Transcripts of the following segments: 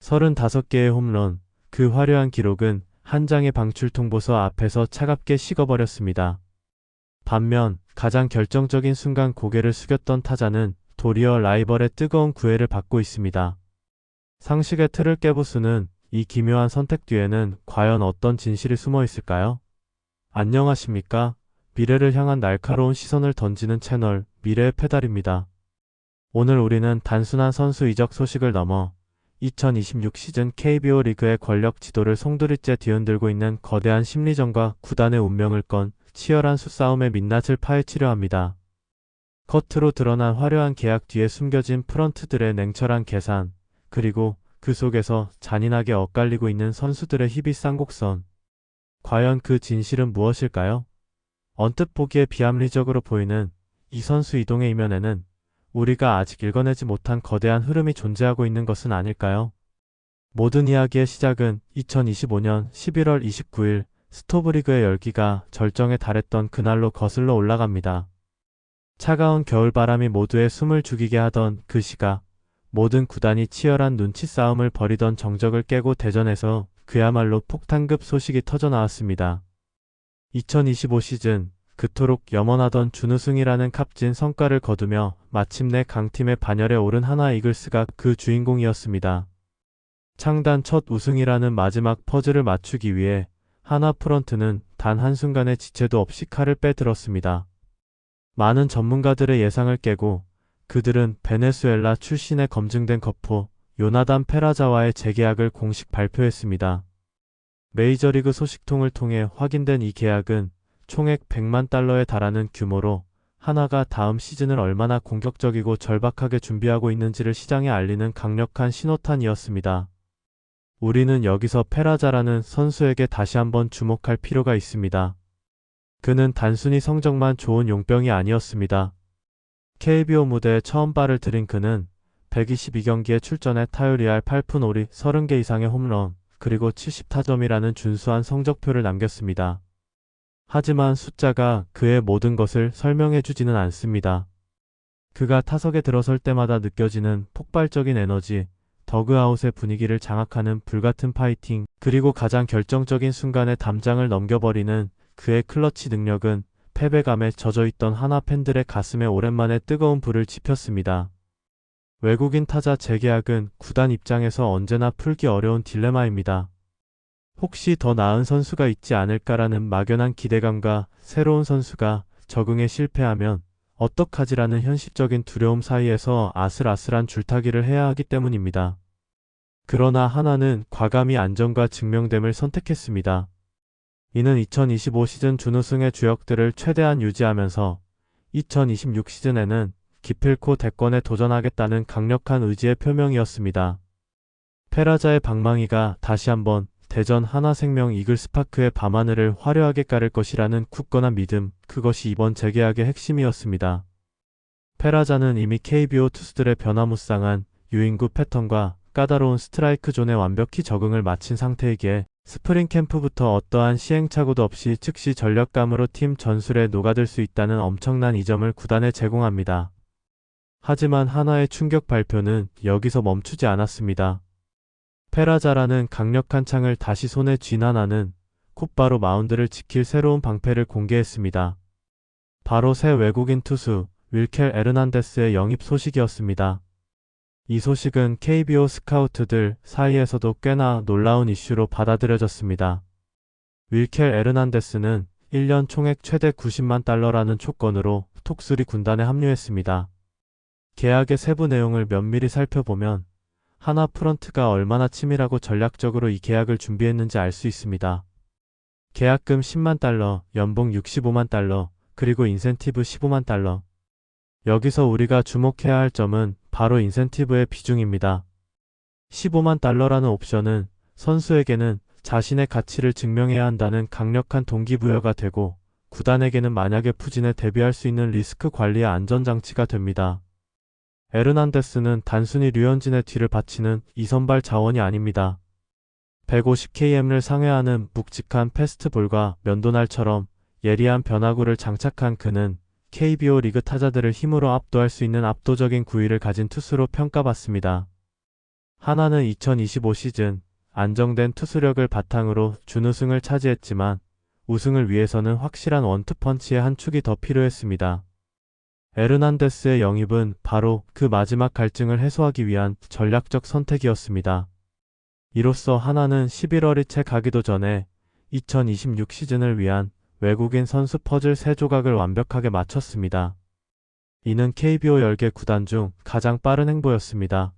35개의 홈런, 그 화려한 기록은 한 장의 방출 통보서 앞에서 차갑게 식어버렸습니다. 반면 가장 결정적인 순간 고개를 숙였던 타자는 도리어 라이벌의 뜨거운 구애를 받고 있습니다. 상식의 틀을 깨부수는 이 기묘한 선택 뒤에는 과연 어떤 진실이 숨어 있을까요? 안녕하십니까? 미래를 향한 날카로운 시선을 던지는 채널 미래의 페달입니다. 오늘 우리는 단순한 선수 이적 소식을 넘어 2026 시즌 KBO 리그의 권력 지도를 송두리째 뒤흔들고 있는 거대한 심리전과 구단의 운명을 건 치열한 수싸움의 민낯을 파헤치려 합니다. 겉으로 드러난 화려한 계약 뒤에 숨겨진 프런트들의 냉철한 계산, 그리고 그 속에서 잔인하게 엇갈리고 있는 선수들의 희비 쌍곡선. 과연 그 진실은 무엇일까요? 언뜻 보기에 비합리적으로 보이는 이 선수 이동의 이면에는 우리가 아직 읽어내지 못한 거대한 흐름이 존재하고 있는 것은 아닐까요? 모든 이야기의 시작은 2025년 11월 29일 스토브리그의 열기가 절정에 달했던 그날로 거슬러 올라갑니다. 차가운 겨울바람이 모두의 숨을 죽이게 하던 그 시각, 모든 구단이 치열한 눈치 싸움을 벌이던 정적을 깨고 대전에서 그야말로 폭탄급 소식이 터져 나왔습니다. 2025 시즌 그토록 염원하던 준우승이라는 값진 성과를 거두며 마침내 강팀의 반열에 오른 하나 이글스가 그 주인공이었습니다. 창단 첫 우승이라는 마지막 퍼즐을 맞추기 위해 하나 프런트는 단 한순간의 지체도 없이 칼을 빼들었습니다. 많은 전문가들의 예상을 깨고 그들은 베네수엘라 출신의 검증된 거포 요나단 페라자와의 재계약을 공식 발표했습니다. 메이저리그 소식통을 통해 확인된 이 계약은 총액 100만 달러에 달하는 규모로 하나가 다음 시즌을 얼마나 공격적이고 절박하게 준비하고 있는지를 시장에 알리는 강력한 신호탄이었습니다. 우리는 여기서 페라자라는 선수에게 다시 한번 주목할 필요가 있습니다. 그는 단순히 성적만 좋은 용병이 아니었습니다. KBO 무대에 처음 발을 들인 그는 122경기에 출전해 타율 이할 8푼 5리 30개 이상의 홈런, 그리고 70타점이라는 준수한 성적표를 남겼습니다. 하지만 숫자가 그의 모든 것을 설명해 주지는 않습니다. 그가 타석에 들어설 때마다 느껴지는 폭발적인 에너지, 더그아웃의 분위기를 장악하는 불같은 파이팅, 그리고 가장 결정적인 순간에 담장을 넘겨버리는 그의 클러치 능력은 패배감에 젖어있던 하나 팬들의 가슴에 오랜만에 뜨거운 불을 지폈습니다. 외국인 타자 재계약은 구단 입장에서 언제나 풀기 어려운 딜레마입니다. 혹시 더 나은 선수가 있지 않을까라는 막연한 기대감과 새로운 선수가 적응에 실패하면 어떡하지라는 현실적인 두려움 사이에서 아슬아슬한 줄타기를 해야 하기 때문입니다. 그러나 하나는 과감히 안정과 증명됨을 선택했습니다. 이는 2025 시즌 준우승의 주역들을 최대한 유지하면서 2026 시즌에는 기필코 대권에 도전하겠다는 강력한 의지의 표명이었습니다. 페라자의 방망이가 다시 한번 대전 하나생명 이글스파크의 밤하늘을 화려하게 깔을 것이라는 굳건한 믿음, 그것이 이번 재계약의 핵심이었습니다. 페라자는 이미 KBO 투수들의 변화무쌍한 유인구 패턴과 까다로운 스트라이크 존에 완벽히 적응을 마친 상태이기에 스프링 캠프부터 어떠한 시행착오도 없이 즉시 전력감으로 팀 전술에 녹아들 수 있다는 엄청난 이점을 구단에 제공합니다. 하지만 하나의 충격 발표는 여기서 멈추지 않았습니다. 페라자라는 강력한 창을 다시 손에 쥔 하나는 곧바로 마운드를 지킬 새로운 방패를 공개했습니다. 바로 새 외국인 투수 윌켈 에르난데스의 영입 소식이었습니다. 이 소식은 KBO 스카우트들 사이에서도 꽤나 놀라운 이슈로 받아들여졌습니다. 윌켈 에르난데스는 1년 총액 최대 90만 달러라는 조건으로 톡수리 군단에 합류했습니다. 계약의 세부 내용을 면밀히 살펴보면 하나 프런트가 얼마나 치밀하고 전략적으로 이 계약을 준비했는지 알 수 있습니다. 계약금 10만 달러, 연봉 65만 달러, 그리고 인센티브 15만 달러. 여기서 우리가 주목해야 할 점은 바로 인센티브의 비중입니다. 15만 달러라는 옵션은 선수에게는 자신의 가치를 증명해야 한다는 강력한 동기부여가 되고 구단에게는 만약에 부진에 대비할 수 있는 리스크 관리의 안전장치가 됩니다. 에르난데스는 단순히 류현진의 뒤를 바치는 이선발 자원이 아닙니다. 150km를 상회하는 묵직한 패스트볼과 면도날처럼 예리한 변화구를 장착한 그는 KBO 리그 타자들을 힘으로 압도할 수 있는 압도적인 구위를 가진 투수로 평가받습니다. 하나는 2025 시즌 안정된 투수력을 바탕으로 준우승을 차지했지만 우승을 위해서는 확실한 원투펀치의 한 축이 더 필요했습니다. 에르난데스의 영입은 바로 그 마지막 갈증을 해소하기 위한 전략적 선택이었습니다. 이로써 하나는 11월이 채 가기도 전에 2026 시즌을 위한 외국인 선수 퍼즐 3조각을 완벽하게 마쳤습니다. 이는 KBO 10개 구단 중 가장 빠른 행보였습니다.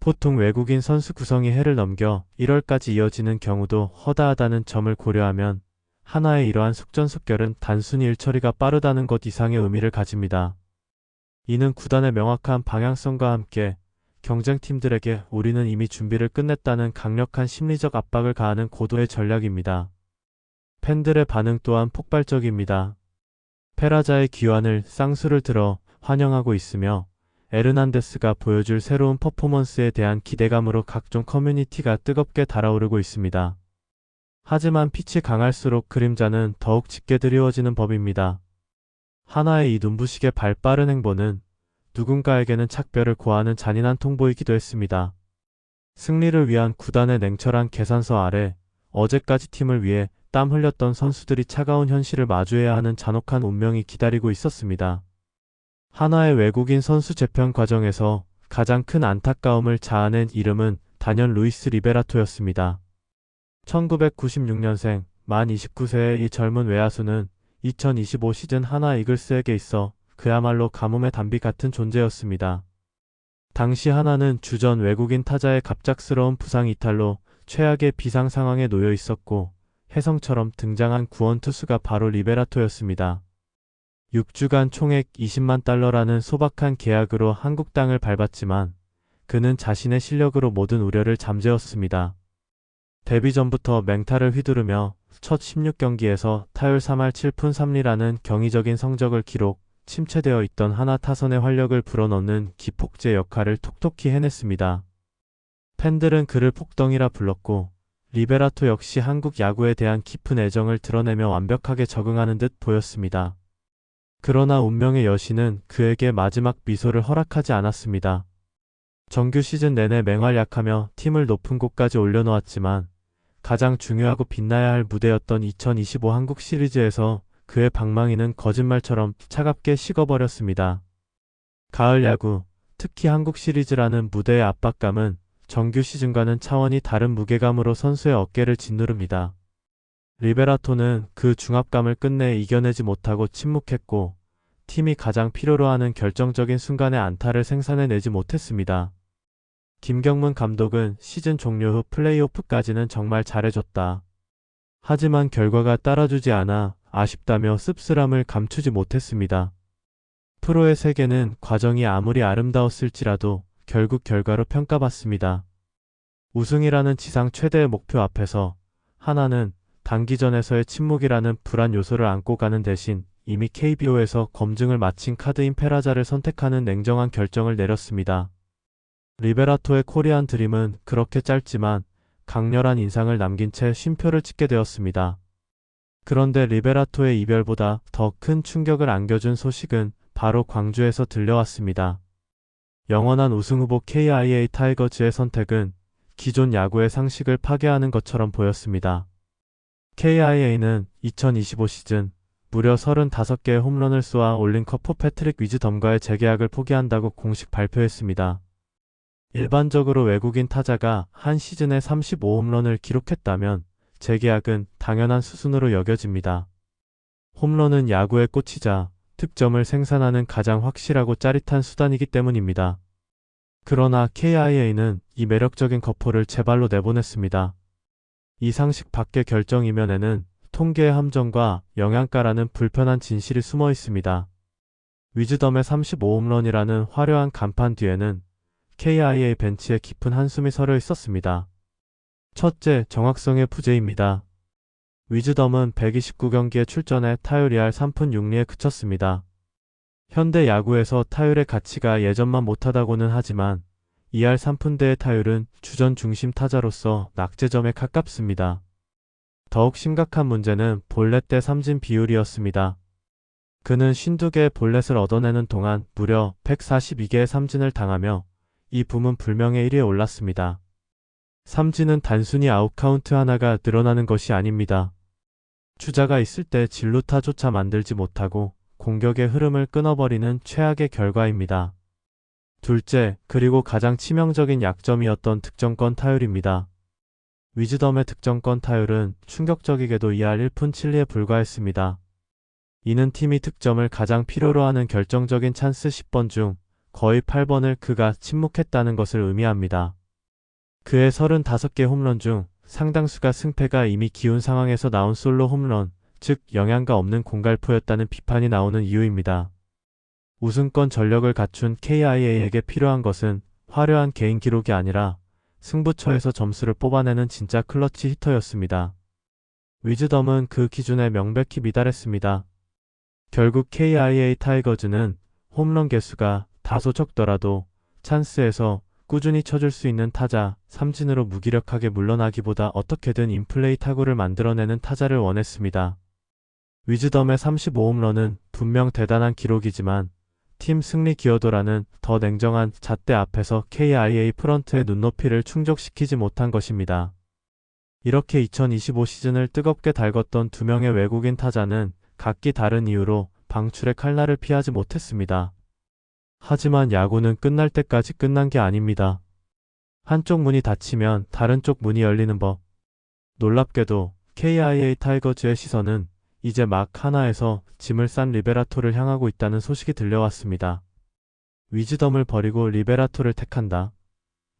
보통 외국인 선수 구성이 해를 넘겨 1월까지 이어지는 경우도 허다하다는 점을 고려하면 하나의 이러한 속전속결은 단순히 일처리가 빠르다는 것 이상의 의미를 가집니다. 이는 구단의 명확한 방향성과 함께 경쟁팀들에게 우리는 이미 준비를 끝냈다는 강력한 심리적 압박을 가하는 고도의 전략입니다. 팬들의 반응 또한 폭발적입니다. 페라자의 귀환을 쌍수를 들어 환영하고 있으며 에르난데스가 보여줄 새로운 퍼포먼스에 대한 기대감으로 각종 커뮤니티가 뜨겁게 달아오르고 있습니다. 하지만 빛이 강할수록 그림자는 더욱 짙게 드리워지는 법입니다. 하나의 이 눈부시게 발빠른 행보는 누군가에게는 착별을 고하는 잔인한 통보이기도 했습니다. 승리를 위한 구단의 냉철한 계산서 아래 어제까지 팀을 위해 땀 흘렸던 선수들이 차가운 현실을 마주해야 하는 잔혹한 운명이 기다리고 있었습니다. 하나의 외국인 선수 재편 과정에서 가장 큰 안타까움을 자아낸 이름은 단연 루이스 리베라토였습니다. 1996년생 만 29세의 이 젊은 외야수는 2025 시즌 하나 이글스에게 있어 그야말로 가뭄의 단비 같은 존재였습니다. 당시 하나는 주전 외국인 타자의 갑작스러운 부상 이탈로 최악의 비상 상황에 놓여 있었고 혜성처럼 등장한 구원 투수가 바로 리베라토였습니다. 6주간 총액 20만 달러라는 소박한 계약으로 한국 땅을 밟았지만 그는 자신의 실력으로 모든 우려를 잠재웠습니다. 데뷔 전부터 맹타를 휘두르며 첫 16경기에서 타율 3할 7푼 3리라는 경이적인 성적을 기록, 침체되어 있던 하나 타선의 활력을 불어넣는 기폭제 역할을 톡톡히 해냈습니다. 팬들은 그를 폭덩이라 불렀고 리베라토 역시 한국 야구에 대한 깊은 애정을 드러내며 완벽하게 적응하는 듯 보였습니다. 그러나 운명의 여신은 그에게 마지막 미소를 허락하지 않았습니다. 정규 시즌 내내 맹활약하며 팀을 높은 곳까지 올려놓았지만 가장 중요하고 빛나야 할 무대였던 2025 한국 시리즈에서 그의 방망이는 거짓말처럼 차갑게 식어버렸습니다. 가을 야구, 특히 한국 시리즈라는 무대의 압박감은 정규 시즌과는 차원이 다른 무게감으로 선수의 어깨를 짓누릅니다. 리베라토는 그 중압감을 끝내 이겨내지 못하고 침묵했고 팀이 가장 필요로 하는 결정적인 순간에 안타를 생산해내지 못했습니다. 김경문 감독은 시즌 종료 후 플레이오프까지는 정말 잘해줬다. 하지만 결과가 따라주지 않아 아쉽다며 씁쓸함을 감추지 못했습니다. 프로의 세계는 과정이 아무리 아름다웠을지라도 결국 결과로 평가받습니다. 우승이라는 지상 최대의 목표 앞에서 하나는 단기전에서의 침묵이라는 불안 요소를 안고 가는 대신 이미 KBO에서 검증을 마친 카드인 페라자를 선택하는 냉정한 결정을 내렸습니다. 리베라토의 코리안 드림은 그렇게 짧지만 강렬한 인상을 남긴 채 쉼표를 찍게 되었습니다. 그런데 리베라토의 이별보다 더 큰 충격을 안겨준 소식은 바로 광주에서 들려왔습니다. 영원한 우승 후보 KIA 타이거즈의 선택은 기존 야구의 상식을 파괴하는 것처럼 보였습니다. KIA는 2025 시즌 무려 35개의 홈런을 쏘아 올린 커프 패트릭 위즈덤과의 재계약을 포기한다고 공식 발표했습니다. 일반적으로 외국인 타자가 한 시즌에 35홈런을 기록했다면 재계약은 당연한 수순으로 여겨집니다. 홈런은 야구의 꽃이자 득점을 생산하는 가장 확실하고 짜릿한 수단이기 때문입니다. 그러나 KIA는 이 매력적인 거포를 제발로 내보냈습니다. 이 상식 밖의 결정 이면에는 통계의 함정과 영양가라는 불편한 진실이 숨어 있습니다. 위즈덤의 35홈런이라는 화려한 간판 뒤에는 KIA 벤치에 깊은 한숨이 서려 있었습니다. 첫째, 정확성의 부재입니다. 위즈덤은 129경기에 출전해 타율 2할 3푼 6리에 그쳤습니다. 현대 야구에서 타율의 가치가 예전만 못하다고는 하지만 2할 3푼대의 타율은 주전 중심 타자로서 낙제점에 가깝습니다. 더욱 심각한 문제는 볼넷 대 삼진 비율이었습니다. 그는 52개의 볼넷을 얻어내는 동안 무려 142개의 삼진을 당하며 이 붐은 불명의 1위에 올랐습니다. 삼진은 단순히 아웃카운트 하나가 늘어나는 것이 아닙니다. 주자가 있을 때 진루타조차 만들지 못하고 공격의 흐름을 끊어버리는 최악의 결과입니다. 둘째, 그리고 가장 치명적인 약점이었던 득점권 타율입니다. 위즈덤의 득점권 타율은 충격적이게도 2할 1푼 7리에 불과했습니다. 이는 팀이 득점을 가장 필요로 하는 결정적인 찬스 10번 중 거의 8번을 그가 침묵했다는 것을 의미합니다. 그의 35개 홈런 중 상당수가 승패가 이미 기운 상황에서 나온 솔로 홈런, 즉 영양가 없는 공갈포였다는 비판이 나오는 이유입니다. 우승권 전력을 갖춘 KIA에게 필요한 것은 화려한 개인 기록이 아니라 승부처에서 점수를 뽑아내는 진짜 클러치 히터였습니다. 위즈덤은 그 기준에 명백히 미달했습니다. 결국 KIA 타이거즈는 홈런 개수가 다소 적더라도 찬스에서 꾸준히 쳐줄 수 있는 타자 삼진으로 무기력하게 물러나기보다 어떻게든 인플레이 타구를 만들어내는 타자를 원했습니다. 위즈덤의 35홈런은 분명 대단한 기록이지만 팀 승리 기여도라는 더 냉정한 잣대 앞에서 KIA 프런트의 눈높이를 충족시키지 못한 것입니다. 이렇게 2025 시즌을 뜨겁게 달궜던 두 명의 외국인 타자는 각기 다른 이유로 방출의 칼날을 피하지 못했습니다. 하지만 야구는 끝날 때까지 끝난 게 아닙니다. 한쪽 문이 닫히면 다른 쪽 문이 열리는 법. 놀랍게도 KIA 타이거즈의 시선은 이제 막 하나에서 짐을 싼 리베라토를 향하고 있다는 소식이 들려왔습니다. 위즈덤을 버리고 리베라토를 택한다.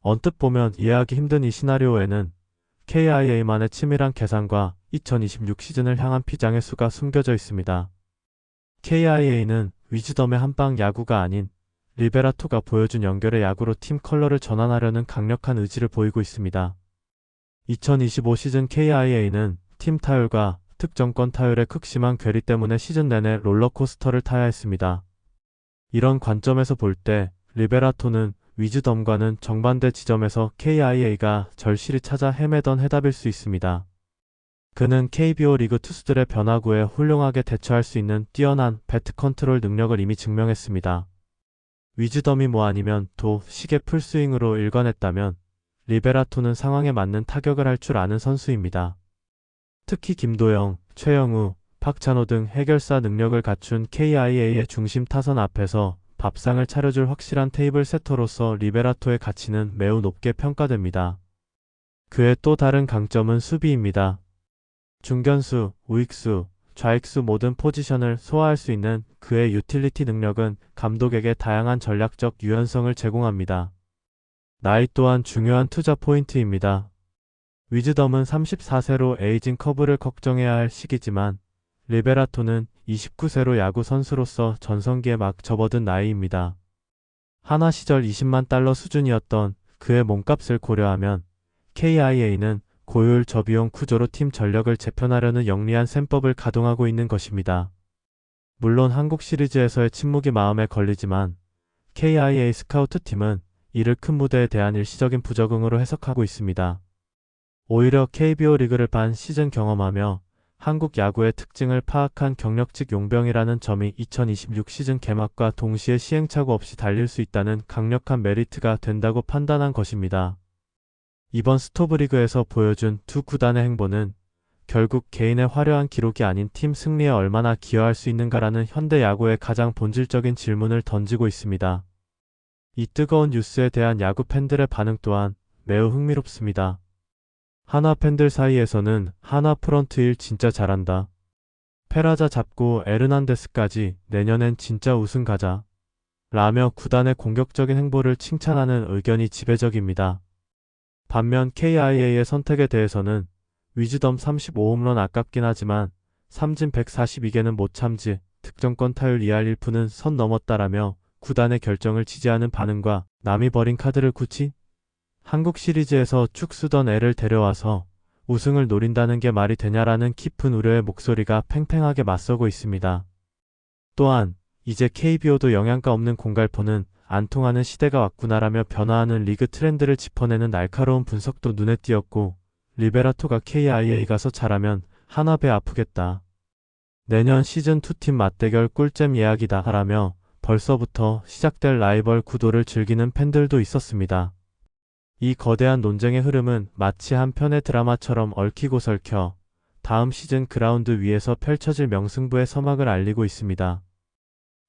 언뜻 보면 이해하기 힘든 이 시나리오에는 KIA만의 치밀한 계산과 2026 시즌을 향한 피장의 수가 숨겨져 있습니다. KIA는 위즈덤의 한방 야구가 아닌 리베라토가 보여준 연결의 야구로 팀 컬러를 전환하려는 강력한 의지를 보이고 있습니다. 2025 시즌 KIA는 팀 타율과 특정권 타율의 극심한 괴리 때문에 시즌 내내 롤러코스터를 타야 했습니다. 이런 관점에서 볼 때 리베라토는 위즈덤과는 정반대 지점에서 KIA가 절실히 찾아 헤매던 해답일 수 있습니다. 그는 KBO 리그 투수들의 변화구에 훌륭하게 대처할 수 있는 뛰어난 배트 컨트롤 능력을 이미 증명했습니다. 위즈덤이 뭐 아니면 도 시계 풀스윙으로 일관했다면 리베라토는 상황에 맞는 타격을 할 줄 아는 선수입니다. 특히 김도영, 최영우, 박찬호 등 해결사 능력을 갖춘 KIA의 중심 타선 앞에서 밥상을 차려줄 확실한 테이블 세터로서 리베라토의 가치는 매우 높게 평가됩니다. 그의 또 다른 강점은 수비입니다. 중견수, 우익수, 좌익수 모든 포지션을 소화할 수 있는 그의 유틸리티 능력은 감독에게 다양한 전략적 유연성을 제공합니다. 나이 또한 중요한 투자 포인트입니다. 위즈덤은 34세로 에이징 커브를 걱정해야 할 시기지만 리베라토는 29세로 야구 선수로서 전성기에 막 접어든 나이입니다. 하나 시절 20만 달러 수준이었던 그의 몸값을 고려하면 KIA는 고효율 저비용 구조로 팀 전력을 재편하려는 영리한 셈법을 가동하고 있는 것입니다. 물론 한국 시리즈에서의 침묵이 마음에 걸리지만 KIA 스카우트 팀은 이를 큰 무대에 대한 일시적인 부적응으로 해석하고 있습니다. 오히려 KBO 리그를 반 시즌 경험하며 한국 야구의 특징을 파악한 경력직 용병이라는 점이 2026 시즌 개막과 동시에 시행착오 없이 달릴 수 있다는 강력한 메리트가 된다고 판단한 것입니다. 이번 스토브리그에서 보여준 두 구단의 행보는 결국 개인의 화려한 기록이 아닌 팀 승리에 얼마나 기여할 수 있는가라는 현대 야구의 가장 본질적인 질문을 던지고 있습니다. 이 뜨거운 뉴스에 대한 야구 팬들의 반응 또한 매우 흥미롭습니다. 하나 팬들 사이에서는 하나 프런트 일 진짜 잘한다. 페라자 잡고 에르난데스까지 내년엔 진짜 우승 가자. 라며 구단의 공격적인 행보를 칭찬하는 의견이 지배적입니다. 반면 KIA의 선택에 대해서는 위즈덤 35홈런 아깝긴 하지만 삼진 142개는 못 참지 득점권 타율 2할 1푼은 선 넘었다라며 구단의 결정을 지지하는 반응과 남이 버린 카드를 굳이 한국 시리즈에서 쭉 쓰던 애를 데려와서 우승을 노린다는 게 말이 되냐라는 깊은 우려의 목소리가 팽팽하게 맞서고 있습니다. 또한 이제 KBO도 영양가 없는 공갈포는 안 통하는 시대가 왔구나라며 변화하는 리그 트렌드를 짚어내는 날카로운 분석도 눈에 띄었고 리베라토가 KIA 가서 잘하면 하나 배 아프겠다. 내년 시즌 2팀 맞대결 꿀잼 예약이다 하라며 벌써부터 시작될 라이벌 구도를 즐기는 팬들도 있었습니다. 이 거대한 논쟁의 흐름은 마치 한 편의 드라마처럼 얽히고 설켜 다음 시즌 그라운드 위에서 펼쳐질 명승부의 서막을 알리고 있습니다.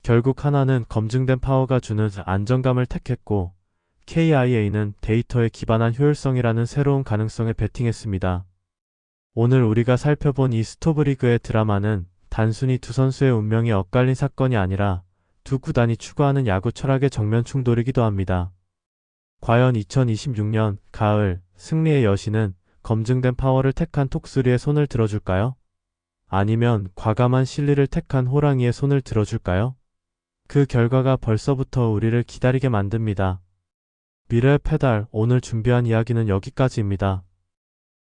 결국 하나는 검증된 파워가 주는 안정감을 택했고 KIA는 데이터에 기반한 효율성이라는 새로운 가능성에 베팅했습니다. 오늘 우리가 살펴본 이 스토브리그의 드라마는 단순히 두 선수의 운명이 엇갈린 사건이 아니라 두 구단이 추구하는 야구 철학의 정면 충돌이기도 합니다. 과연 2026년 가을 승리의 여신은 검증된 파워를 택한 톡스리의 손을 들어줄까요? 아니면 과감한 실리를 택한 호랑이의 손을 들어줄까요? 그 결과가 벌써부터 우리를 기다리게 만듭니다. 미래의 페달, 오늘 준비한 이야기는 여기까지입니다.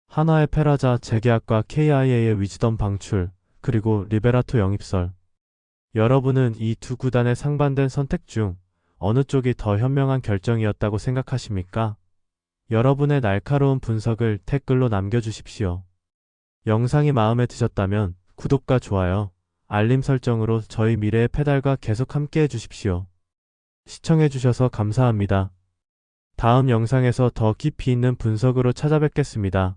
하나의 페라자 재계약과 KIA의 위즈덤 방출, 그리고 리베라토 영입설. 여러분은 이 두 구단의 상반된 선택 중 어느 쪽이 더 현명한 결정이었다고 생각하십니까? 여러분의 날카로운 분석을 댓글로 남겨주십시오. 영상이 마음에 드셨다면 구독과 좋아요, 알림 설정으로 저희 미래의 페달과 계속 함께 해주십시오. 시청해주셔서 감사합니다. 다음 영상에서 더 깊이 있는 분석으로 찾아뵙겠습니다.